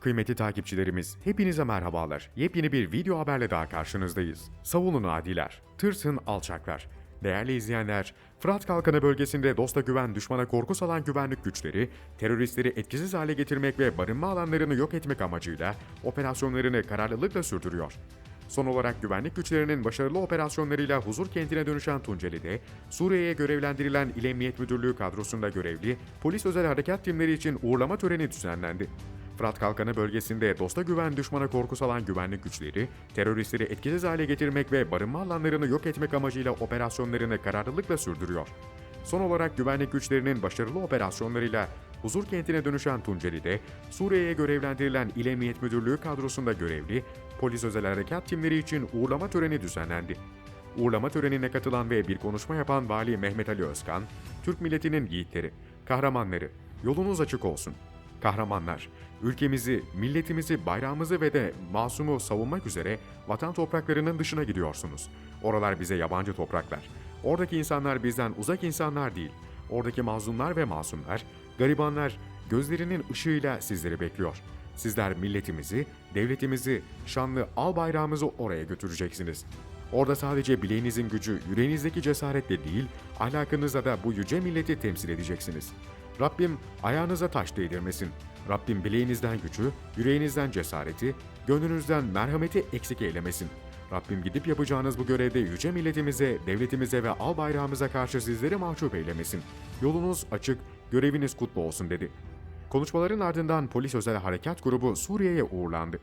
Kıymetli takipçilerimiz, hepinize merhabalar. Yepyeni bir video haberle daha karşınızdayız. Savunun adiler, tırsın alçaklar. Değerli izleyenler, Fırat Kalkanı bölgesinde dosta güven, düşmana korku salan güvenlik güçleri, teröristleri etkisiz hale getirmek ve barınma alanlarını yok etmek amacıyla operasyonlarını kararlılıkla sürdürüyor. Son olarak güvenlik güçlerinin başarılı operasyonlarıyla huzur kentine dönüşen Tunceli'de, Suriye'ye görevlendirilen İl Emniyet Müdürlüğü kadrosunda görevli polis özel harekat timleri için uğurlama töreni düzenlendi. Fırat Kalkanı bölgesinde dosta güven düşmana korku salan güvenlik güçleri, teröristleri etkisiz hale getirmek ve barınma alanlarını yok etmek amacıyla operasyonlarını kararlılıkla sürdürüyor. Son olarak güvenlik güçlerinin başarılı operasyonlarıyla huzur kentine dönüşen Tunceli'de, Suriye'ye görevlendirilen İl Emniyet Müdürlüğü kadrosunda görevli polis özel harekat timleri için uğurlama töreni düzenlendi. Uğurlama törenine katılan ve bir konuşma yapan Vali Mehmet Ali Özkan, Türk milletinin yiğitleri, kahramanları, yolunuz açık olsun. Kahramanlar, ülkemizi, milletimizi, bayrağımızı ve de masumu savunmak üzere vatan topraklarının dışına gidiyorsunuz. Oralar bize yabancı topraklar. Oradaki insanlar bizden uzak insanlar değil. Oradaki mazlumlar ve masumlar, garibanlar gözlerinin ışığıyla sizleri bekliyor. Sizler milletimizi, devletimizi, şanlı al bayrağımızı oraya götüreceksiniz. Orada sadece bileğinizin gücü, yüreğinizdeki cesaretle değil, ahlakınızla da bu yüce milleti temsil edeceksiniz. Rabbim ayağınıza taş değdirmesin. Rabbim bileğinizden gücü, yüreğinizden cesareti, gönlünüzden merhameti eksik eylemesin. Rabbim gidip yapacağınız bu görevde yüce milletimize, devletimize ve al bayrağımıza karşı sizleri mahcup eylemesin. Yolunuz açık, göreviniz kutlu olsun dedi. Konuşmaların ardından polis özel harekat grubu Suriye'ye uğurlandı.